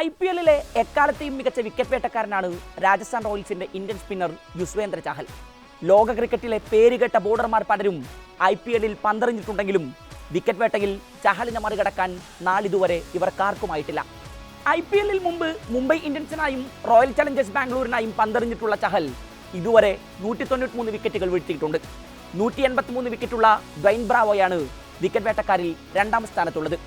I P എല്ലിലെ എക്കാലത്തെയും മികച്ച വിക്കറ്റ് വേട്ടക്കാരനാണ് രാജസ്ഥാൻ റോയൽസിന്റെ ഇന്ത്യൻ സ്പിന്നർ യുസ്വേന്ദ്ര ചഹൽ. ലോക ക്രിക്കറ്റിലെ പേരുകെട്ട ബോർഡർമാർ പലരും ഐ പി എല്ലിൽ പന്തെറിഞ്ഞിട്ടുണ്ടെങ്കിലും വിക്കറ്റ് വേട്ടയിൽ ചഹലിനെ മറികടക്കാൻ നാളിതുവരെ ഇവർക്കാർക്കുമായിട്ടില്ല. ഐ പി എല്ലിൽ മുമ്പ് മുംബൈ ഇന്ത്യൻസിനായും റോയൽ ചലഞ്ചേഴ്സ് ബാംഗ്ലൂരിനായും പന്തെറിഞ്ഞിട്ടുള്ള ചഹൽ ഇതുവരെ നൂറ്റി തൊണ്ണൂറ്റി മൂന്ന് വിക്കറ്റുകൾ വീഴ്ത്തിയിട്ടുണ്ട്. നൂറ്റി എൺപത്തി മൂന്ന് വിക്കറ്റുള്ള ദ്വൈൻ ബ്രാവോയാണ് വിക്കറ്റ് വേട്ടക്കാരിൽ രണ്ടാം സ്ഥാനത്തുള്ളത്.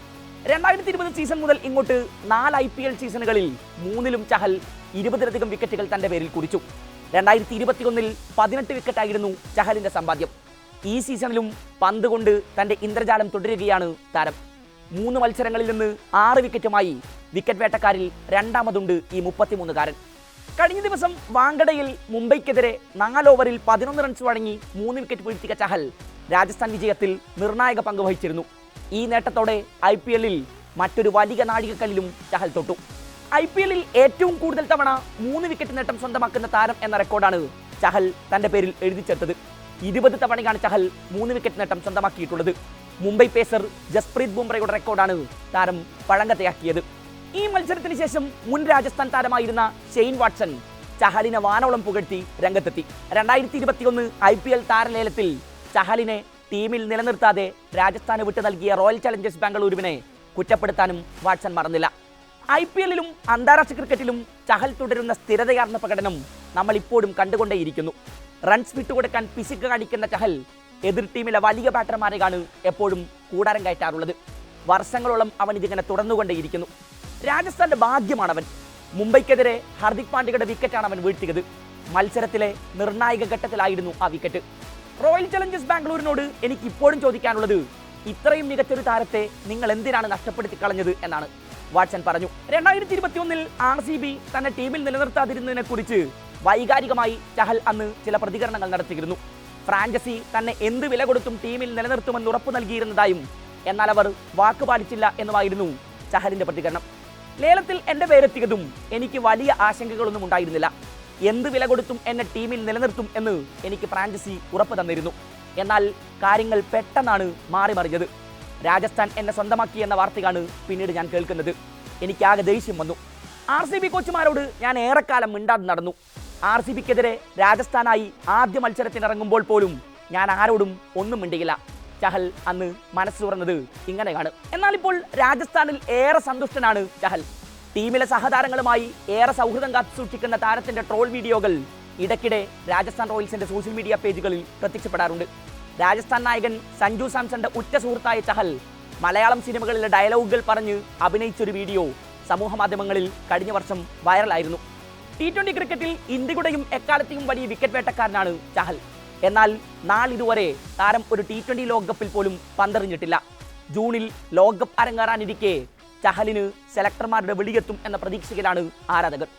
രണ്ടായിരത്തി ഇരുപത് സീസൺ മുതൽ ഇങ്ങോട്ട് നാല് ഐ പി എൽ സീസണുകളിൽ മൂന്നിലും ചഹൽ ഇരുപതിലധികം വിക്കറ്റുകൾ തന്റെ പേരിൽ കുറിച്ചു. രണ്ടായിരത്തി ഇരുപത്തിയൊന്നിൽ പതിനെട്ട് വിക്കറ്റായിരുന്നു ചഹലിന്റെ സമ്പാദ്യം. ഈ സീസണിലും പന്ത് കൊണ്ട് തന്റെ ഇന്ദ്രജാലം തുടരുകയാണ് താരം. മൂന്ന് മത്സരങ്ങളിൽ നിന്ന് ആറ് വിക്കറ്റുമായി വിക്കറ്റ് വേട്ടക്കാരിൽ രണ്ടാമതുണ്ട് ഈ മുപ്പത്തിമൂന്നുകാരൻ. കഴിഞ്ഞ ദിവസം വാങ്കഡയിൽ മുംബൈക്കെതിരെ നാല് ഓവറിൽ പതിനൊന്ന് റൺസ് വഴങ്ങി മൂന്ന് വിക്കറ്റ് വീഴ്ത്തിയ ചഹൽ രാജസ്ഥാൻ വിജയത്തിൽ നിർണായക പങ്ക് വഹിച്ചിരുന്നു. ഈ നേട്ടത്തോടെ ഐ പി എല്ലിൽ മറ്റൊരു വലിയ നാഴികക്കല്ലിലും ചഹൽ തൊട്ടു. ഐ പി എല്ലിൽ ഏറ്റവും കൂടുതൽ തവണ മൂന്ന് വിക്കറ്റ് നേട്ടം സ്വന്തമാക്കുന്ന താരം എന്ന റെക്കോർഡാണ് ചഹൽ തന്റെ പേരിൽ എഴുതി ചേർത്തത്. ഇരുപത് തവണയാണ് ചഹൽ മൂന്ന് വിക്കറ്റ് നേട്ടം സ്വന്തമാക്കിയിട്ടുള്ളത്. മുംബൈ പേസർ ജസ്പ്രീത് ബുംറയുടെ റെക്കോർഡാണ് താരം പഴങ്കതയാക്കിയത് ഈ മത്സരത്തിന് ശേഷം മുൻ രാജസ്ഥാൻ താരമായിരുന്ന ഷെയ്ൻ വാട്സൺ ചഹലിനെ വാനോളം പുകഴ്ത്തി രംഗത്തെത്തി. രണ്ടായിരത്തി ഇരുപത്തിയൊന്ന് ഐ പി എൽ താരലേലത്തിൽ ചഹലിനെ ടീമിൽ നിലനിർത്താതെ രാജസ്ഥാന് വിട്ടു നൽകിയ റോയൽ ചലഞ്ചേഴ്സ് ബാംഗ്ലൂരുവിനെ കുറ്റപ്പെടുത്താനും വാട്സൺ മറന്നില്ല. ഐ പി എല്ലിലും അന്താരാഷ്ട്ര ക്രിക്കറ്റിലും ചഹൽ തുടരുന്ന സ്ഥിരതയാർന്ന പ്രകടനം നമ്മൾ ഇപ്പോഴും കണ്ടുകൊണ്ടേയിരിക്കുന്നു. റൺസ് വിട്ടുകൊടുക്കാൻ പിശുക്ക് കാണിക്കുന്ന ചഹൽ എതിർ ടീമിലെ വലിയ ബാറ്റർമാരെയാണ് എപ്പോഴും കൂടാരം കയറ്റാറുള്ളത്. വർഷങ്ങളോളം അവൻ ഇതിങ്ങനെ തുടർന്നുകൊണ്ടേയിരിക്കുന്നു. രാജസ്ഥാന്റെ ഭാഗ്യമാണ് അവൻ മുംബൈക്കെതിരെ ഹാർദിക് പാണ്ഡ്യയുടെ വിക്കറ്റാണ് അവൻ വീഴ്ത്തിയത്. മത്സരത്തിലെ നിർണായക ഘട്ടത്തിലായിരുന്നു ആ വിക്കറ്റ് റോയൽ ചലഞ്ചേഴ്സ് ബാംഗ്ലൂരിനോട് എനിക്ക് ഇപ്പോഴും ചോദിക്കാനുള്ളത് ഇത്രയും മികച്ചൊരു താരത്തെ നിങ്ങൾ എന്തിനാണ് നഷ്ടപ്പെടുത്തി കളഞ്ഞത് എന്നാണ്. വാട്സൺ പറഞ്ഞു രണ്ടായിരത്തി ഇരുപത്തി ഒന്നിൽ ആർ സി ബി തന്നെ ടീമിൽ നിലനിർത്താതിരുന്നതിനെ കുറിച്ച് വൈകാരികമായി ചഹൽ അന്ന് ചില പ്രതികരണങ്ങൾ നടത്തിയിരുന്നു. ഫ്രാഞ്ചസി തന്നെ എന്ത് വില കൊടുത്തും ടീമിൽ നിലനിർത്തുമെന്ന് ഉറപ്പു നൽകിയിരുന്നതായും എന്നാൽ അവർ വാക്ക് പാലിച്ചില്ല എന്നുമായിരുന്നു ചഹലിന്റെ പ്രതികരണം. ലേലത്തിൽ എന്റെ പേരെത്തിയതും എനിക്ക് വലിയ ആശങ്കകളൊന്നും ഉണ്ടായിരുന്നില്ല. എന്ത് വില കൊടുത്തും എന്നെ ടീമിൽ നിലനിർത്തും എന്ന് എനിക്ക് ഫ്രാഞ്ചസി ഉറപ്പ് തന്നിരുന്നു. എന്നാൽ കാര്യങ്ങൾ പെട്ടെന്നാണ് മാറി മറിഞ്ഞത് രാജസ്ഥാൻ എന്നെ സ്വന്തമാക്കി എന്ന വാർത്തയാണ് പിന്നീട് ഞാൻ കേൾക്കുന്നത്. എനിക്കാകെ ദേഷ്യം വന്നു. ആർ സി ബി കോച്ചുമാരോട് ഞാൻ ഏറെക്കാലം മിണ്ടാതെ നടന്നു. ആർ സി ബിക്കെതിരെ രാജസ്ഥാനായി ആദ്യ മത്സരത്തിനിറങ്ങുമ്പോൾ പോലും ഞാൻ ആരോടും ഒന്നും മിണ്ടിയില്ല. ചഹൽ അന്ന് മനസ്സ് തുറന്നത് ഇങ്ങനെയാണ്. എന്നാൽ ഇപ്പോൾ രാജസ്ഥാനിൽ ഏറെ സന്തുഷ്ടനാണ് ചഹൽ. ടീമിലെ സഹതാരങ്ങളുമായി ഏറെ സൗഹൃദം കാത്തു സൂക്ഷിക്കുന്ന താരത്തിന്റെ ട്രോൾ വീഡിയോകൾ ഇടയ്ക്കിടെ രാജസ്ഥാൻ റോയൽസിന്റെ സോഷ്യൽ മീഡിയ പേജുകളിൽ പ്രത്യക്ഷപ്പെടാറുണ്ട്. രാജസ്ഥാൻ നായകൻ സഞ്ജു സാംസന്റെ ഉറ്റ സുഹൃത്തായ ചഹൽ മലയാളം സിനിമകളിലെ ഡയലോഗുകൾ പറഞ്ഞ് അഭിനയിച്ചൊരു വീഡിയോ സമൂഹ മാധ്യമങ്ങളിൽ കഴിഞ്ഞ വർഷം വൈറലായിരുന്നു. ടി ട്വന്റി ക്രിക്കറ്റിൽ ഇന്ത്യയുടെയും എക്കാലത്തെയും വലിയ വിക്കറ്റ് വേട്ടക്കാരനാണ് ചഹൽ. എന്നാൽ നാളിതുവരെ താരം ഒരു ടി ട്വന്റി ലോകകപ്പിൽ പോലും പന്തെറിഞ്ഞിട്ടില്ല. ജൂണിൽ ലോകകപ്പ് അരങ്ങേറാനിരിക്കെ ചഹലിന് സെലക്ടർമാരുടെ വെളിയെത്തും എന്ന പ്രതീക്ഷയിലാണ് ആരാധകർ.